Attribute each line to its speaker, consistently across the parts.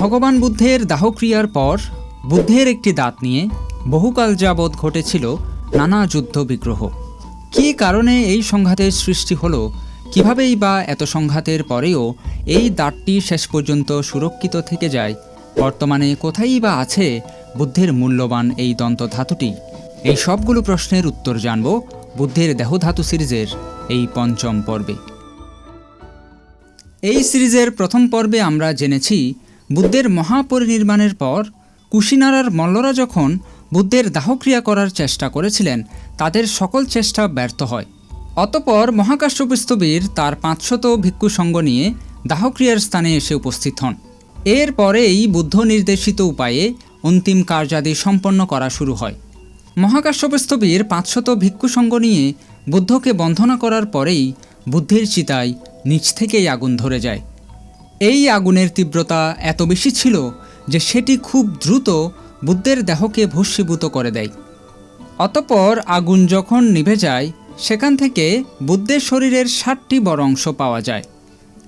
Speaker 1: ভগবান বুদ্ধের দাহক্রিয়ার পর বুদ্ধের একটি দাঁত নিয়ে বহুকাল যাবৎ ঘটেছিল নানা যুদ্ধ বিগ্রহ কী কারণে এই সংঘাতের সৃষ্টি হলো, কিভাবেই বা এত সংঘাতের পরেও এই দাঁতটি শেষ পর্যন্ত সুরক্ষিত থেকে যায়, বর্তমানে কোথায়ই বা আছে বুদ্ধের মূল্যবান এই দন্তধাতুটি? এই সবগুলো প্রশ্নের উত্তর জানব বুদ্ধের দেহধাতু সিরিজের এই পঞ্চম পর্বে। এই সিরিজের প্রথম পর্বে আমরা জেনেছি বুদ্ধের মহাপরিনির্বাণের পর কুশিনারার মল্লরা যখন বুদ্ধের দাহক্রিয়া করার চেষ্টা করেছিলেন, তাদের সকল চেষ্টা ব্যর্থ হয়। অতপর মহাকাশ্যপস্তবীর তার পাঁচশত ভিক্ষু সঙ্গ নিয়ে দাহক্রিয়ার স্থানে এসে উপস্থিত হন। এর পরেই বুদ্ধ নির্দেশিত উপায়ে অন্তিম কার্যাদি সম্পন্ন করা শুরু হয়। মহাকাশ্যপস্তবীর পাঁচশত ভিক্ষু সঙ্গ নিয়ে বুদ্ধকে বন্ধনা করার পরেই বুদ্ধের চিতায় নিচ থেকেই আগুন ধরে যায়। এই আগুনের তীব্রতা এত বেশি ছিল যে সেটি খুব দ্রুত বুদ্ধের দেহকে ভস্মীভূত করে দেয়। অতপর আগুন যখন নিভে যায়, সেখান থেকে বুদ্ধের শরীরের ষাটটি বড় অংশ পাওয়া যায়।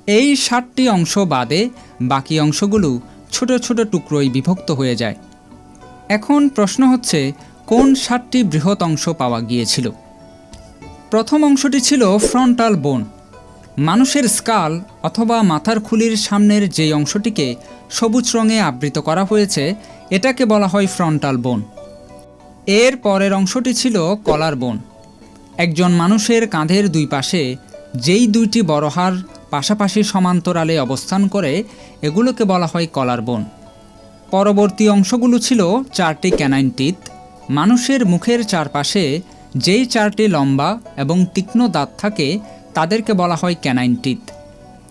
Speaker 1: এই ষাটটি অংশ বাদে বাকি অংশগুলো ছোট ছোট টুকরোয় বিভক্ত হয়ে যায়। এখন প্রশ্ন হচ্ছে, কোন ষাটটি বৃহৎ অংশ পাওয়া গিয়েছিল? প্রথম অংশটি ছিল ফ্রন্টাল বোন। মানুষের স্কাল অথবা মাথার খুলির সামনের যেই অংশটিকে সবুজ রঙে আবৃত করা হয়েছে, এটাকে বলা হয় ফ্রন্টাল বোন। এর পরের অংশটি ছিল কলার বোন। একজন মানুষের কাঁধের দুই পাশে যেই দুইটি বড় হাড় পাশাপাশি সমান্তরালে অবস্থান করে, এগুলোকে বলা হয় কলার বোন। পরবর্তী অংশগুলো ছিল চারটি ক্যানাইন টিথ। মানুষের মুখের চারপাশে যেই চারটি লম্বা এবং তীক্ষ্ণ দাঁত থাকে তাদেরকে বলা হয় ক্যানাইন টিথ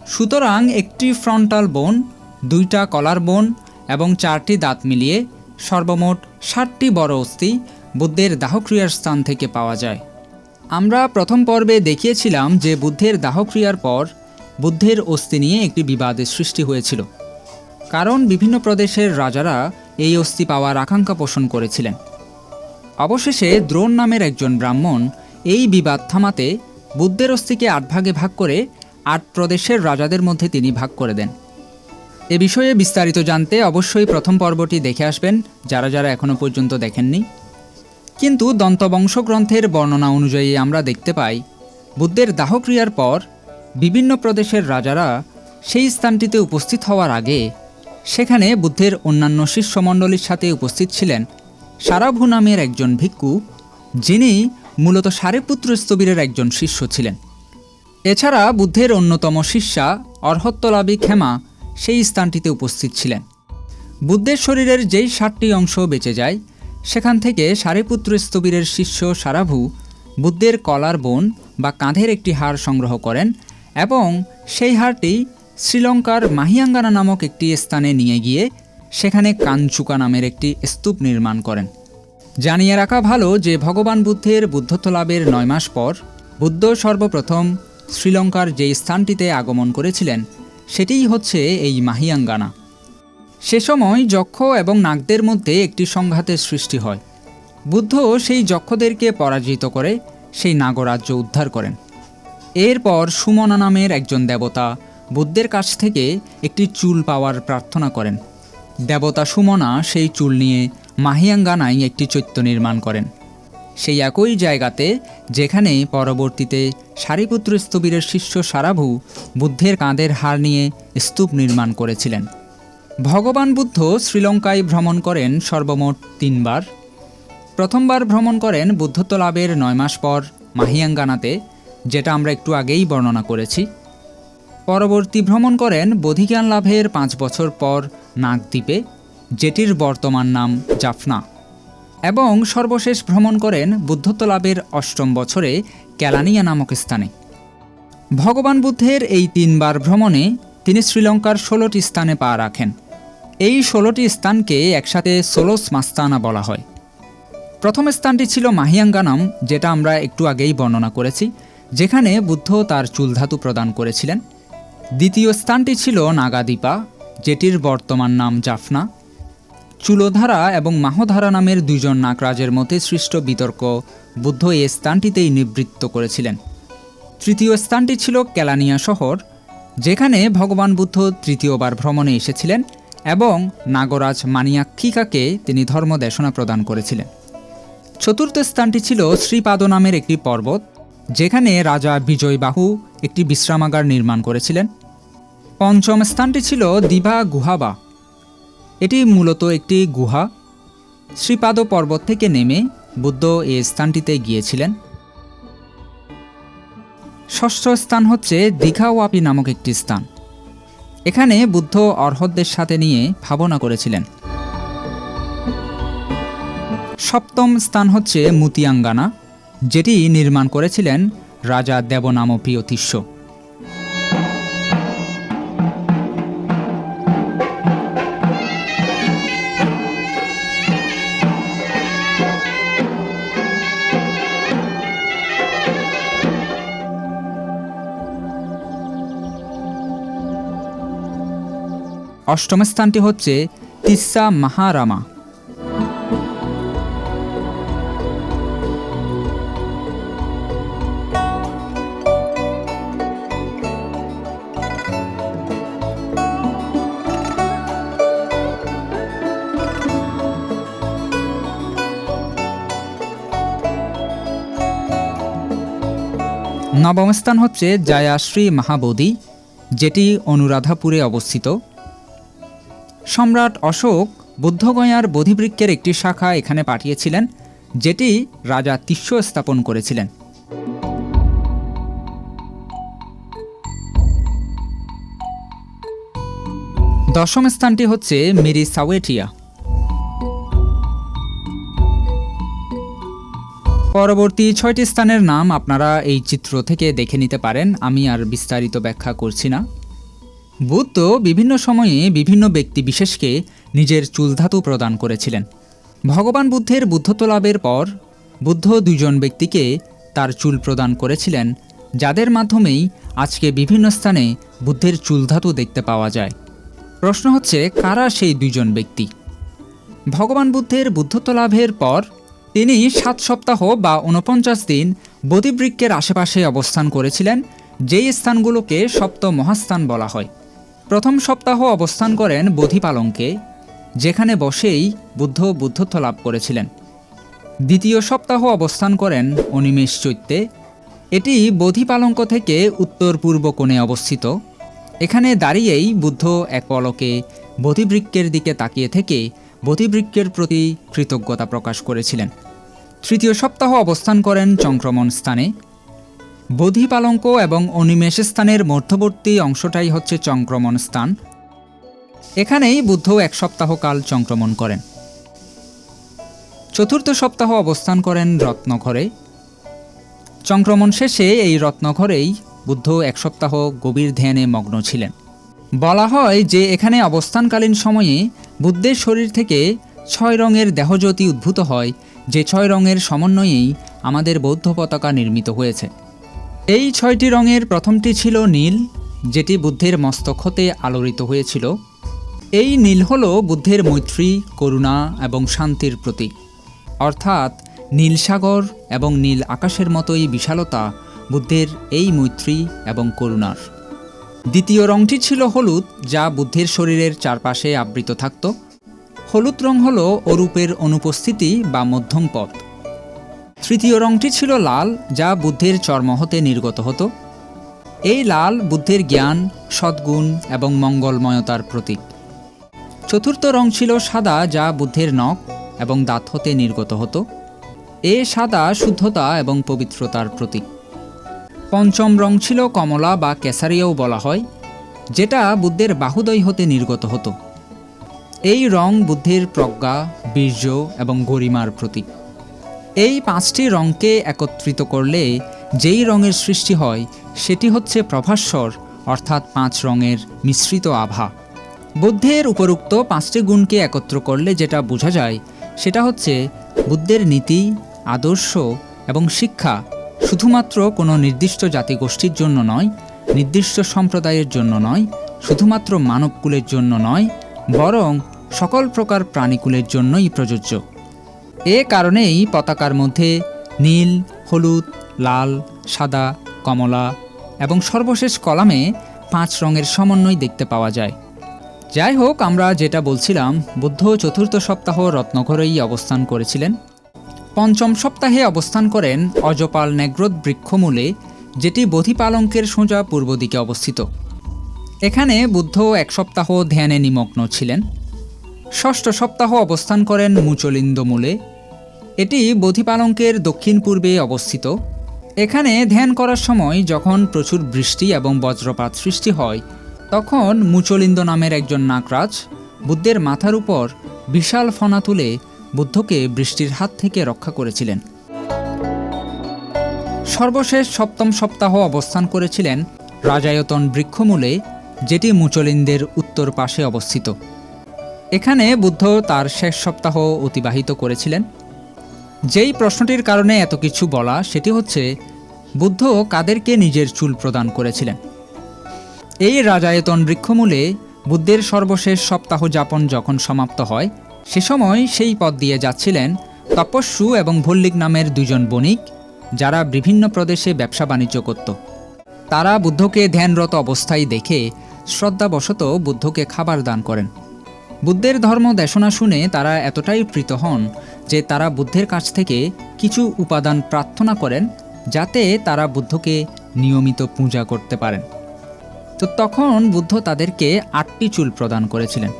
Speaker 1: সুতরাং একটি ফ্রন্টাল বোন দুইটা কলার বোন এবং চারটি দাঁত মিলিয়ে সর্বমোট ষাটটি বড় অস্থি বুদ্ধের দাহক্রিয়ার স্থান থেকে পাওয়া যায়। আমরা প্রথম পর্বে দেখিয়েছিলাম যে বুদ্ধের দাহক্রিয়ার পর বুদ্ধের অস্থি নিয়ে একটি বিবাদের সৃষ্টি হয়েছিল। কারণ বিভিন্ন প্রদেশের রাজারা এই অস্থি পাওয়ার আকাঙ্ক্ষা পোষণ করেছিলেন। অবশেষে দ্রোণ নামের একজন ব্রাহ্মণ এই বিবাদ থামাতে বুদ্ধের অস্থিকে আট ভাগে ভাগ করে আট প্রদেশের রাজাদের মধ্যে তিনি ভাগ করে দেন। এ বিষয়ে বিস্তারিত জানতে অবশ্যই প্রথম পর্বটি দেখে আসবেন, যারা যারা এখনও পর্যন্ত দেখেননি। কিন্তু দন্তবংশ গ্রন্থের বর্ণনা অনুযায়ী আমরা দেখতে পাই, বুদ্ধের দাহক্রিয়ার পর বিভিন্ন প্রদেশের রাজারা সেই স্থানটিতে উপস্থিত হওয়ার আগে সেখানে বুদ্ধের অন্যান্য শিষ্যমণ্ডলীর সাথে উপস্থিত ছিলেন। সারাভু নামের একজন ভিক্ষু, যিনি মূলত সারেপুত্র স্থবিরের একজন শিষ্য ছিলেন। এছাড়া বুদ্ধের অন্যতম শিষ্যা অর্হত্তলাভী ক্ষেমা সেই স্থানটিতে উপস্থিত ছিলেন। বুদ্ধের শরীরের যেই ষাটটি অংশ বেঁচে যায়, সেখান থেকে সারিপুত্র স্থবিরের শিষ্য সারাভু বুদ্ধের কলার বোন বা কাঁধের একটি হাড় সংগ্রহ করেন এবং সেই হাড়টি শ্রীলঙ্কার মাহিয়াঙ্গানা নামক একটি স্থানে নিয়ে গিয়ে সেখানে কাঞ্চুকা নামের একটি স্তূপ নির্মাণ করেন। জানিয়ে রাখা ভালো যে ভগবান বুদ্ধের বুদ্ধত্ব লাভের নয় মাস পর বুদ্ধ সর্বপ্রথম শ্রীলঙ্কার যে স্থানটিতে আগমন করেছিলেন, সেটিই হচ্ছে এই মাহিয়াঙ্গানা। সে সময় যক্ষ এবং নাগদের মধ্যে একটি সংঘাতের সৃষ্টি হয়। বুদ্ধ সেই যক্ষদেরকে পরাজিত করে সেই নাগরাজ্য উদ্ধার করেন। এরপর সুমনা নামের একজন দেবতা বুদ্ধের কাছ থেকে একটি চুল পাওয়ার প্রার্থনা করেন। দেবতা সুমনা সেই চুল নিয়ে মাহিয়াঙ্গানায় একটি চৈত্য নির্মাণ করেন। সেই একই জায়গাতে যেখানে পরবর্তীতে সারিপুত্র স্থবিরের শিষ্য সারাভু বুদ্ধের কাঁধের হার নিয়ে স্তূপ নির্মাণ করেছিলেন। ভগবান বুদ্ধ শ্রীলঙ্কায় ভ্রমণ করেন সর্বমোট তিনবার। প্রথমবার ভ্রমণ করেন বুদ্ধত্ব লাভের নয় মাস পর মাহিয়াঙ্গানাতে, যেটা আমরা একটু আগেই বর্ণনা করেছি। পরবর্তী ভ্রমণ করেন বোধিজ্ঞান লাভের পাঁচ বছর পর নাগদ্বীপে, যেটির বর্তমান নাম জাফনা। এবং সর্বশেষ ভ্রমণ করেন বুদ্ধত্ব লাভের অষ্টম বছরে ক্যালানিয়া নামক স্থানে। ভগবান বুদ্ধের এই তিনবার ভ্রমণে তিনি শ্রীলঙ্কার ষোলোটি স্থানে পা রাখেন। এই ষোলোটি স্থানকে একসাথে সোলোস মাস্তানা বলা হয়। প্রথম স্থানটি ছিল মাহিয়াঙ্গানাম যেটা আমরা একটু আগেই বর্ণনা করেছি, যেখানে বুদ্ধ তার চুলধাতু প্রদান করেছিলেন। দ্বিতীয় স্থানটি ছিল নাগাদীপা যেটির বর্তমান নাম জাফনা। চুলোধারা এবং মাহধারা নামের দুজন নাগরাজের মধ্যে সৃষ্ট বিতর্ক বুদ্ধ এই স্থানটিতেই নিবৃত্ত করেছিলেন। তৃতীয় স্থানটি ছিল ক্যালানিয়া শহর, যেখানে ভগবান বুদ্ধ তৃতীয়বার ভ্রমণে এসেছিলেন এবং নাগরাজ মানিয়াক্ষিকাকে তিনি ধর্মদেশনা প্রদান করেছিলেন। চতুর্থ স্থানটি ছিল শ্রীপাদ নামের একটি পর্বত যেখানে রাজা বিজয়বাহু একটি বিশ্রামাগার নির্মাণ করেছিলেন। পঞ্চম স্থানটি ছিল দিভা গুহাবা। এটি মূলত একটি গুহা। শ্রীপাদ পর্বত থেকে নেমে বুদ্ধ এই স্থানটিতে গিয়েছিলেন। ষষ্ঠ স্থান হচ্ছে দীঘাওয়াপি নামক একটি স্থান। এখানে বুদ্ধ অর্হতদের সাথে নিয়ে ভাবনা করেছিলেন। সপ্তম স্থান হচ্ছে মুতিয়াঙ্গানা। যেটি নির্মাণ করেছিলেন রাজা দেবনাম প্রিয়তিষ্য অষ্টম স্থানটি হচ্ছে তিস্সা মাহারামা। নবম স্থান হচ্ছে জায়াশ্রী মহাবোধি, যেটি অনুরাধাপুরে অবস্থিত। সম্রাট অশোক বুদ্ধগয়ার বোধিবৃক্ষের একটি শাখা এখানে পাঠিয়েছিলেন, যেটি রাজা তিস্য স্থাপন করেছিলেন। দশম স্থানটি হচ্ছে মিরি সাওয়েটিয়া পরবর্তী ছয়টি স্থানের নাম আপনারা এই চিত্র থেকে দেখে নিতে পারেন, আমি আর বিস্তারিত ব্যাখ্যা করছি না। বুদ্ধ বিভিন্ন সময়ে বিভিন্ন ব্যক্তি বিশেষকে নিজের চুলধাতু প্রদান করেছিলেন। ভগবান বুদ্ধের বুদ্ধত্ব লাভের পর, বুদ্ধ দুজন ব্যক্তিকে তার চুল প্রদান করেছিলেন, যাদের মাধ্যমেই আজকে বিভিন্ন স্থানে বুদ্ধের চুলধাতু দেখতে পাওয়া যায়। প্রশ্ন হচ্ছে, কারা সেই দুজন ব্যক্তি? ভগবান বুদ্ধের বুদ্ধত্ব লাভের পর তিনি সাত সপ্তাহ বা উনপঞ্চাশ দিন বোধিবৃক্ষের আশেপাশে অবস্থান করেছিলেন, যেই স্থানগুলোকে সপ্ত মহাস্থান বলা হয়। প্রথম সপ্তাহ অবস্থান করেন বোধিপালঙ্কে যেখানে বসেই বুদ্ধ বুদ্ধত্ব লাভ করেছিলেন। দ্বিতীয় সপ্তাহ অবস্থান করেন অনিমেষ চৈত্যে। এটি বোধিপালঙ্ক থেকে উত্তর পূর্ব কোণে অবস্থিত। এখানে দাঁড়িয়েই বুদ্ধ এক পলকে বোধিবৃক্ষের দিকে তাকিয়ে থেকে বোধিবৃক্ষের প্রতি কৃতজ্ঞতা প্রকাশ করেছিলেন। তৃতীয় সপ্তাহ অবস্থান করেন চংক্রমণ স্থানে। বোধিপালঙ্ক এবং অনিমেষ স্থানের মধ্যবর্তী অংশটাই হচ্ছে চক্রমণ স্থান। এখানেই বুদ্ধ এক সপ্তাহ কাল চংক্রমণ করেন। চতুর্থ সপ্তাহ অবস্থান করেন রত্নঘরে। চক্রমণ শেষে এই রত্নঘরেই বুদ্ধ এক সপ্তাহ গভীর ধ্যানে মগ্ন ছিলেন। বলা হয় যে এখানে অবস্থানকালীন সময়ে বুদ্ধের শরীর থেকে ছয় রঙের দেহজ্যোতি উদ্ভূত হয় যে ছয় রঙের সমন্বয়েই আমাদের বৌদ্ধ পতাকা নির্মিত হয়েছে। এই ছয়টি রঙের প্রথমটি ছিল নীল, যেটি বুদ্ধের মস্তক হতে আলোড়িত হয়েছিল। এই নীল হল বুদ্ধের মৈত্রী, করুণা এবং শান্তির প্রতীক। অর্থাৎ নীল সাগর এবং নীল আকাশের মতোই বিশালতা বুদ্ধের এই মৈত্রী এবং করুণার। দ্বিতীয় রংটি ছিল হলুদ, যা বুদ্ধের শরীরের চারপাশে আবৃত থাকত। হলুদ রং হল অরূপের অনুপস্থিতি বা মধ্যম পথ। তৃতীয় রংটি ছিল লাল, যা বুদ্ধের চর্ম হতে নির্গত হতো। এই লাল বুদ্ধের জ্ঞান, সদ্গুণ এবং মঙ্গলময়তার প্রতীক। চতুর্থ রং ছিল সাদা, যা বুদ্ধের নখ এবং দাঁত হতে নির্গত হতো। এ সাদা শুদ্ধতা এবং পবিত্রতার প্রতীক। পঞ্চম রং ছিল কমলা বা কেসারিয়াও বলা হয়, যেটা বুদ্ধের বাহুদয় হতে নির্গত হতো। এই রং বুদ্ধির প্রজ্ঞা, বীর্য এবং গরিমার প্রতীক। এই পাঁচটি রঙকে একত্রিত করলে যেই রঙের সৃষ্টি হয়, সেটি হচ্ছে প্রভাস্বর, অর্থাৎ পাঁচ রঙের মিশ্রিত আভা। বুদ্ধের উপরুক্ত পাঁচটি গুণকে একত্র করলে যেটা বোঝা যায়, সেটা হচ্ছে বুদ্ধের নীতি, আদর্শ এবং শিক্ষা শুধুমাত্র কোনো নির্দিষ্ট জাতিগোষ্ঠীর জন্য নয়, নির্দিষ্ট সম্প্রদায়ের জন্য নয়, শুধুমাত্র মানবকুলের জন্য নয় বরং সকল প্রকার প্রাণীকুলের জন্যই প্রযোজ্য। এ কারণেই পতাকার মধ্যে নীল, হলুদ, লাল, সাদা, কমলা এবং সর্বশেষ কলামে পাঁচ রঙের সমন্বয় দেখতে পাওয়া যায়। যাই হোক, আমরা যেটা বলছিলাম, বুদ্ধ চতুর্থ সপ্তাহ রত্নঘরেই অবস্থান করেছিলেন। পঞ্চম সপ্তাহে অবস্থান করেন অজপাল নেগ্রোদ বৃক্ষমূলে, যেটি বোধিপালঙ্কের সোজা পূর্ব দিকে অবস্থিত। এখানে বুদ্ধ এক সপ্তাহ ধ্যানে নিমগ্ন ছিলেন। ষষ্ঠ সপ্তাহ অবস্থান করেন মুচলিন্দ মূলে। এটি বোধিপালঙ্কের দক্ষিণ পূর্বে অবস্থিত। এখানে ধ্যান করার সময় যখন প্রচুর বৃষ্টি এবং বজ্রপাত সৃষ্টি হয়, তখন মুচলিন্দ নামের একজন নাকরাজ বুদ্ধের মাথার উপর বিশাল ফনা তুলে বুদ্ধকে বৃষ্টির হাত থেকে রক্ষা করেছিলেন। সর্বশেষ সপ্তম সপ্তাহ অবস্থান করেছিলেন রাজায়তন বৃক্ষমূলে যেটি মুচলিন্দের উত্তর পাশে অবস্থিত। এখানে বুদ্ধ তার শেষ সপ্তাহ অতিবাহিত করেছিলেন। যেই প্রশ্নটির কারণে এত কিছু বলা, সেটি হচ্ছে, বুদ্ধ কাদেরকে নিজের চুল প্রদান করেছিলেন? এই রাজায়তন বৃক্ষমূলে বুদ্ধের সর্বশেষ সপ্তাহ যাপন যখন সমাপ্ত হয়, সে সময় সেই পথ দিয়ে যাচ্ছিলেন তপস্যু এবং ভল্লিক নামের দুজন বণিক, যারা বিভিন্ন প্রদেশে ব্যবসা বাণিজ্য করত। তারা বুদ্ধকে ধ্যানরত অবস্থায় দেখে শ্রদ্ধাবশত বুদ্ধকে খাবার দান করেন। বুদ্ধের ধর্ম দেশনা শুনে তারা এতটাই প্রীত হন যে তারা বুদ্ধের কাছ থেকে কিছু উপাদান প্রার্থনা করেন যাতে তারা বুদ্ধকে নিয়মিত পূজা করতে পারেন। তো তখন বুদ্ধ তাদেরকে আটটি চুল প্রদান করেছিলেন।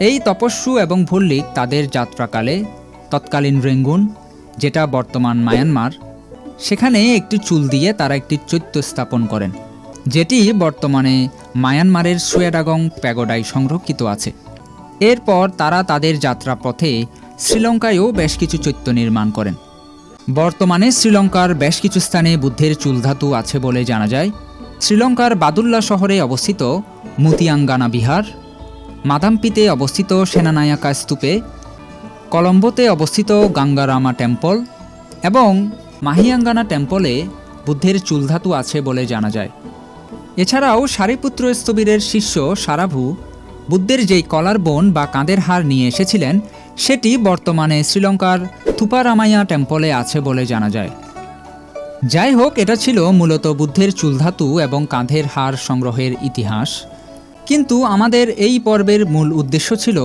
Speaker 1: এই তপস্যু এবং ভল্লিক তাদের যাত্রাকালে তৎকালীন রেঙ্গুন, যেটা বর্তমান মায়ানমার, সেখানে একটি চুল দিয়ে তারা একটি চৈত্য স্থাপন করেন। যেটি বর্তমানে মায়ানমারের সুয়েডাগং প্যাগোডায় সংরক্ষিত আছে। এরপর তারা তাদের যাত্রাপথে শ্রীলঙ্কায়ও বেশ কিছু চৈত্য নির্মাণ করেন। বর্তমানে শ্রীলঙ্কার বেশ কিছু স্থানে বুদ্ধের চুলধাতু আছে বলে জানা যায়। শ্রীলঙ্কার বাদুল্লা শহরে অবস্থিত মুতিয়াঙ্গানা বিহার, মাদাম্পিতে অবস্থিত সেনানায়াকা স্তূপে, কলম্বোতে অবস্থিত গাঙ্গারামা টেম্পল এবং মাহিয়াঙ্গানা টেম্পলে বুদ্ধের চুলধাতু আছে বলে জানা যায়। এছাড়াও সারিপুত্র স্থবিরের শিষ্য সারাভু বুদ্ধের যেই কলার বোন বা কাঁধের হার নিয়ে এসেছিলেন, সেটি বর্তমানে শ্রীলঙ্কার থুপারামাইয়া টেম্পলে আছে বলে জানা যায়। যাই হোক, এটা ছিল মূলত বুদ্ধের চুলধাতু এবং কাঁধের হার সংগ্রহের ইতিহাস। কিন্তু আমাদের এই পর্বের মূল উদ্দেশ্য ছিল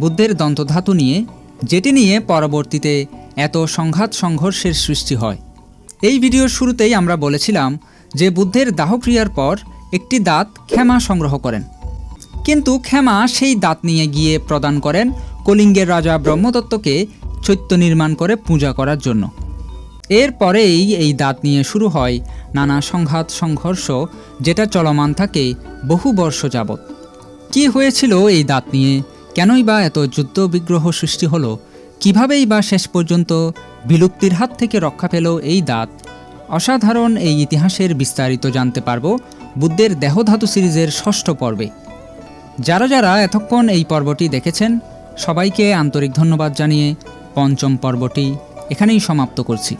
Speaker 1: বুদ্ধের দন্তধাতু নিয়ে, যেটি নিয়ে পরবর্তীতে এত সংঘাত সংঘর্ষের সৃষ্টি হয়। এই ভিডিওর শুরুতেই আমরা বলেছিলাম যে বুদ্ধের দাহক্রিয়ার পর একটি দাঁত ক্ষমা সংগ্রহ করেন। কিন্তু ক্ষমা সেই দাঁত নিয়ে গিয়ে প্রদান করেন কলিঙ্গের রাজা ব্রহ্মদত্তকে চৈত্য নির্মাণ করে পূজা করার জন্য। এরপরেই এই দাঁত নিয়ে শুরু হয় নানা সংঘাত, সংঘর্ষ, যেটা চলমান থাকে বহু বর্ষ যাবৎ। কি হয়েছিল এই দাঁত নিয়ে? কেনই বা এত যুদ্ধ বিগ্রহ সৃষ্টি হলো? কিভাবেই বা শেষ পর্যন্ত বিলুপ্তির হাত থেকে রক্ষা পেল এই দাঁত? অসাধারণ এই ইতিহাসের বিস্তারিত জানতে পারব বুদ্ধের দেহধাতু সিরিজের ষষ্ঠ পর্বে। যারা যারা এতক্ষণ এই পর্বটি দেখেছেন, সবাইকে আন্তরিক ধন্যবাদ জানিয়ে পঞ্চম পর্বটি এখানেই সমাপ্ত করছি।